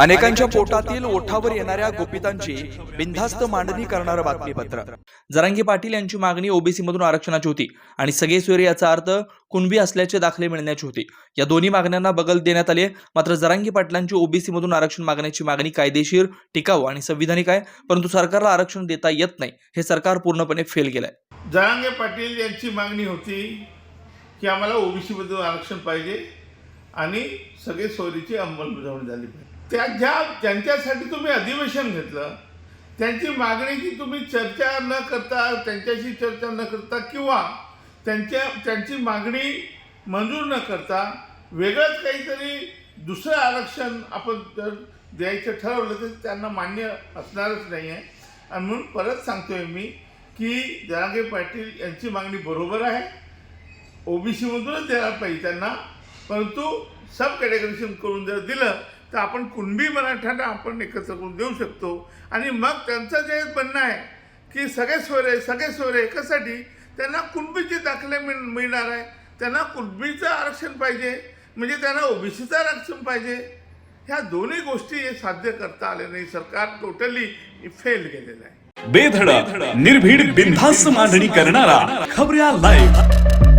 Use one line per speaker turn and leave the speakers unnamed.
अनेकांच्या पोटातील ओठावर येणाऱ्या गोपितांची बिनधास्त मांडणी करणारं बातमीपत्र. जरांगी पाटील यांची मागणी ओबीसी मधून आरक्षणाची होती आणि सगळे सोयरे याचा अर्थ कुणबी असल्याचे दाखले मिळण्याची होती. या दोन्ही मागण्यांना बगल देण्यात आले मात्र जरांगी पाटलांची ओबीसी मधून आरक्षण मागण्याची मागणी कायदेशीर टिकाऊ आणि संविधानिक आहे. परंतु सरकारला आरक्षण देता येत नाही. हे सरकार पूर्णपणे फेल गेलंय
जरांगे पाटील यांची मागणी होती की आम्हाला ओबीसी मधून आरक्षण पाहिजे आणि सगळे सोयरीची अंमलबजावणी झाली पाहिजे. त्या ज्या ज्यांच्यासाठी तुम्ही अधिवेशन घेतलं त्यांची मागणी की तुम्ही चर्चा न करता त्यांच्याशी चर्चा न करता किंवा त्यांच्या त्यांची मागणी मंजूर न करता वेगळंच काहीतरी दुसरं आरक्षण आपण जर द्यायचं ठरवलं तर त्यांना मान्य असणारच नाही आहे आणि म्हणून परत सांगतोय मी की जरांगे पाटील यांची मागणी बरोबर आहे. ओबीसीमधूनच द्यायला पाहिजे त्यांना परंतु सब कॅटेगरीशन करून जर दिलं तर आपण कुणबी मराठ्यांना आपण एकत्र करून देऊ शकतो. आणि मग त्यांचं जे म्हणणं आहे की सगळे सोयरे सगळे सोयरे एकासाठी त्यांना कुणबीचे दाखले मिळ मिळणार आहे. त्यांना कुणबीचं आरक्षण पाहिजे. म्हणजे त्यांना ओबीसीचं आरक्षण पाहिजे. ह्या दोन्ही गोष्टी हे साध्य करता आले नाही. सरकार टोटली फेल गेलेलं आहे.
बेधडक निर्भीड बिनधास्त मांडणी करणारा खबऱ्या लाईव्ह